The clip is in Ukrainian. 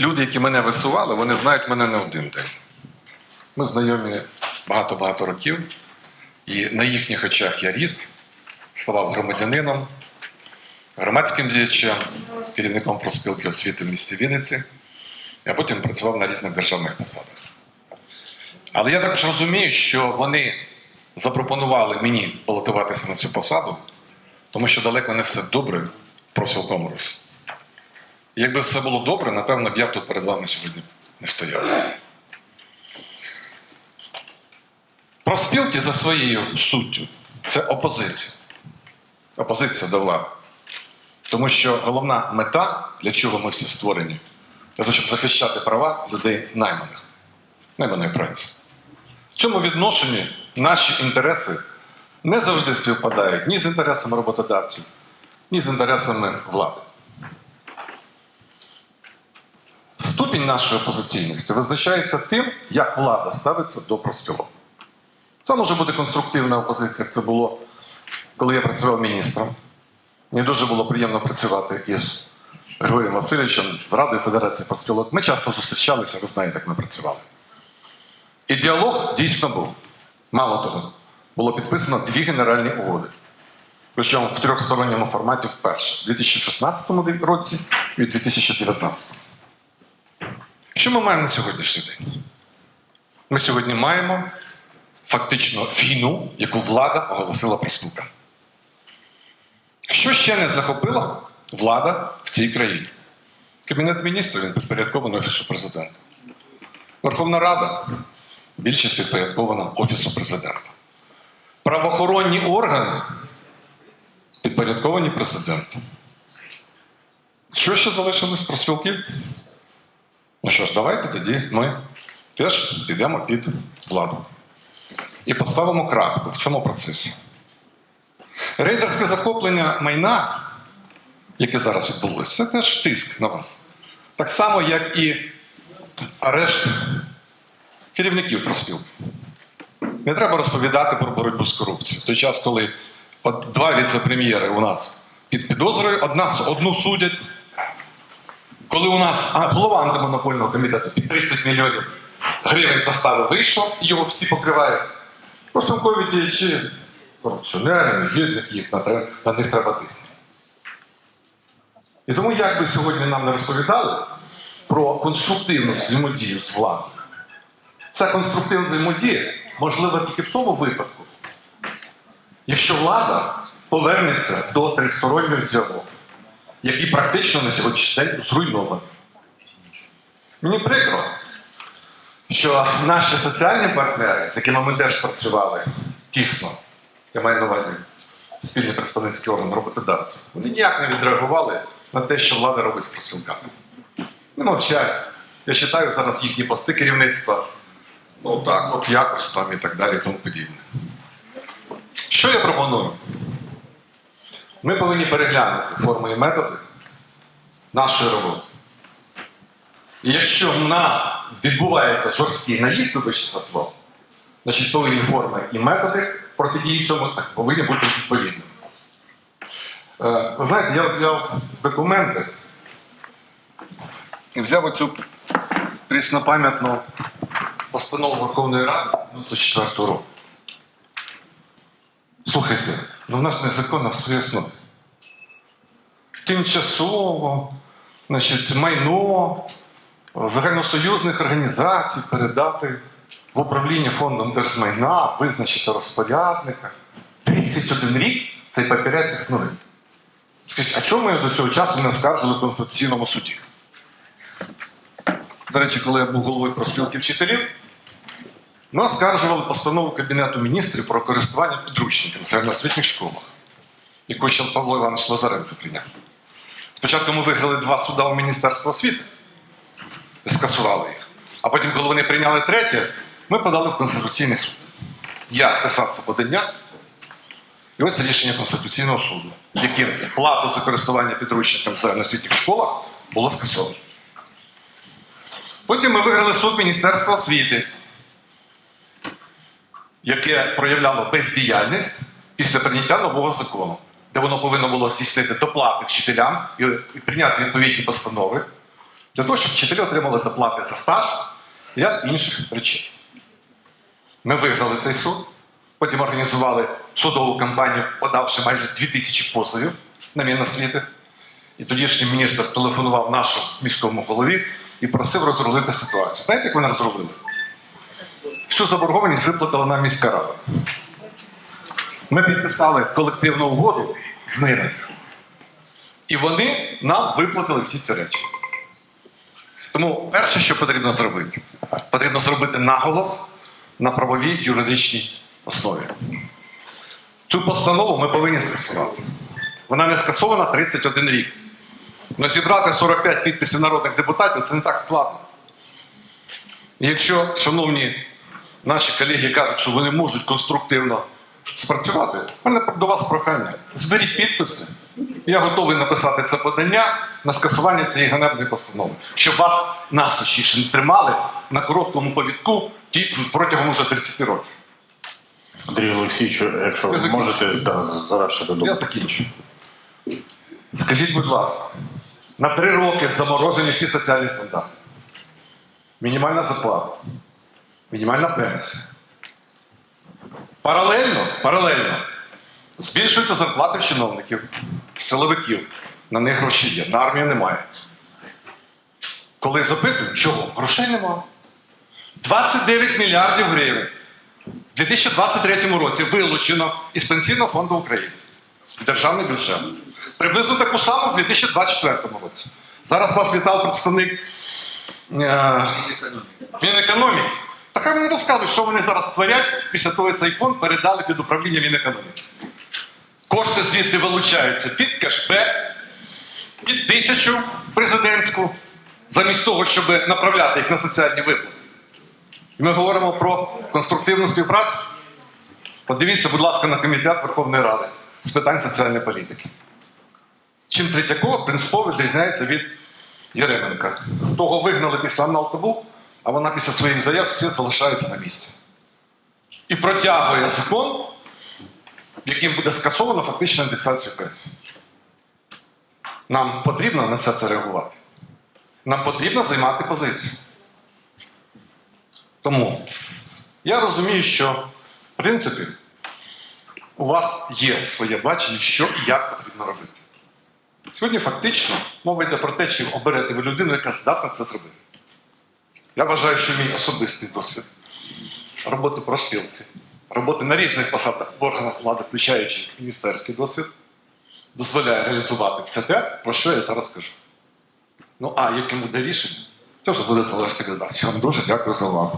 люди, які мене висували, вони знають мене не один день. Ми знайомі багато-багато років, і на їхніх очах я ріс, ставав громадянином, громадським діячем, керівником проспілки освіти в місті Вінниці, а потім працював на різних державних посадах. Але я також розумію, що вони запропонували мені балотуватися на цю посаду, тому що далеко не все добре в профспілковому русі. Якби все було добре, напевно, б я тут перед вами сьогодні не стояв. Профспілки за своєю суттю це опозиція. Опозиція до влади. Тому що головна мета, для чого ми всі створені, для того, щоб захищати права людей найманих, найманої праці. В цьому відношенні наші інтереси не завжди співпадають ні з інтересами роботодавців, ні з інтересами влади. Ступінь нашої опозиційності визначається тим, як влада ставиться до профспілок. Це може бути конструктивна опозиція, як це було, коли я працював міністром. Мені дуже було приємно працювати із Григорієм Васильовичем з Радою Федерації профспілок. Ми часто зустрічалися, ви знаєте, як ми працювали. І діалог дійсно був. Мало того, було підписано дві генеральні угоди. Причому в трьохсторонньому форматі вперше у 2016 році і у 2019. Що ми маємо на сьогоднішній день? Ми сьогодні маємо фактично війну, яку влада оголосила профспілкам. Що ще не захопила влада в цій країні? Кабінет міністрів він підпорядкований Офісу президента. Верховна Рада більшість підпорядкована Офісу президента. Правоохоронні органи підпорядковані президенту. Що ще залишилось про спілків? Ну що ж, давайте тоді ми теж підемо під владу. І поставимо крапку в цьому процесі. Рейдерське захоплення майна, яке зараз відбулося, це теж тиск на вас. Так само, як і арешт керівників профспілки. Не треба розповідати про боротьбу з корупцією. В той час, коли от два віце-прем'єри у нас під підозрою, одна, одну судять, коли у нас голова антимонопольного комітету під 30 мільйонів гривень застави вийшов, його всі покривають. Профспілкові діячі, корупціонери, негідники, їх на, на них треба тиснути. І тому, як би сьогодні нам не розповідали про конструктивну взаємодію з владою, ця конструктивна взаємодія можлива тільки в тому випадку, якщо влада повернеться до тристороннього діалогу, який практично на сьогоднішній день зруйнований. Мені прикро, що наші соціальні партнери, з якими ми теж працювали тісно, я маю на увазі спільний представницький орган роботодавців, вони ніяк не відреагували на те, що влада робить з профспілками. Не мовчать. Я читаю зараз їхні пости керівництва. Ну так, от якось там і так далі, і тому подібне. Що я пропоную? Ми повинні переглянути форми і методи нашої роботи. І якщо в нас відбувається жорсткий наїзд, вибачте за слово, значить повинні форми і методи протидії цьому так, повинні бути відповідними. Е, Ви знаєте, я взяв документи і взяв оцю пріснопам'ятну постанову Верховної Ради 94 року. Слухайте, ну в нас незаконно в своїй основі. Тимчасово, значить, майно загальносоюзних організацій передати в управління фондом держмайна, визначити розпорядника. 31 рік цей папірець існує. Скажіть, а чому ми до цього часу не оскаржили в Конституційному суді? До речі, коли я був головою проспілки вчителів, ми оскаржували постанову Кабінету міністрів про користування підручниками в середньоосвітніх школах, яку ще Павло Іванович Лазаренко прийняв. Спочатку ми виграли два суда у Міністерства освіти і скасували їх. А потім, коли вони прийняли третє, ми подали в Конституційний суд. Я писав це подання, і ось рішення Конституційного суду, яким плату за користування підручниками в загальноосвітніх школах було скасовано. Потім ми виграли суд Міністерства освіти, яке проявляло бездіяльність після прийняття нового закону, де воно повинно було здійснити доплати вчителям і, прийняти відповідні постанови, Для того, щоб вчителі отримали доплати за стаж і ряд інших речей. Ми виграли цей суд, потім організували судову кампанію, подавши майже 2000 позовів на Міносвіти. І тодішній міністр телефонував нашому міському голові і просив розрулити ситуацію. Знаєте, як вони розрулили? Всю заборгованість виплатила нам міська рада. Ми підписали колективну угоду з ними. І вони нам виплатили всі ці речі. Тому перше, що потрібно зробити, потрібно зробити наголос на правовій юридичній основі. Цю постанову ми повинні скасувати. Вона не скасована 31 рік. Но зібрати 45 підписів народних депутатів це не так складно. Якщо, шановні наші колеги кажуть, що вони можуть конструктивно спрацювати, в мене до вас прохання. Зберіть підписи. Я готовий написати це подання на скасування цієї ганебної постанови, щоб вас насочіше не тримали на короткому повідку протягом уже 30 років. Андрій Олексійович, якщо ви можете да, завершити думку. Я закінчу. Скажіть, будь ласка, на три роки заморожені всі соціальні стандарти. Мінімальна зарплата, мінімальна пенсія. Паралельно, паралельно збільшуються зарплати чиновників, силовиків. На них гроші є, на армію немає. Коли запитують, чого? Грошей немає. 29 мільярдів гривень в 2023 році вилучено із Пенсійного фонду України в державний бюджет. Приблизно таку саму в 2024 році. Зараз вас вітав представник е, Мінекономіки. Та хай вони розкажуть, що вони зараз творять після того, цей фонд передали під управління Мінекономіки. Кошти звідти вилучаються під кешбек, під тисячу президентську, замість того, щоб направляти їх на соціальні виплати. І ми говоримо про конструктивну співпрацю. Подивіться, будь ласка, на комітет Верховної Ради з питань соціальної політики. Чим Третьякова принципово відрізняється від Єременка. Того вигнали після Аналтабу, а вона після своїх заяв всі залишається на місці. І протягує закон, яким буде скасовано фактично індексацію пенсій. Нам потрібно на все це реагувати. Нам потрібно займати позицію. Тому я розумію, що в принципі у вас є своє бачення, що і як потрібно робити. Сьогодні фактично мова йде про те, чи оберете ви людину, яка здатна це зробити. Я вважаю, що мій особистий досвід роботи про спілці, роботи на різних посадах в органах влади, включаючи міністерський досвід, дозволяє реалізувати все те, про що я зараз кажу. Ну а яким буде рішення, це вже буде залежати від нас. Я вам дуже дякую за увагу.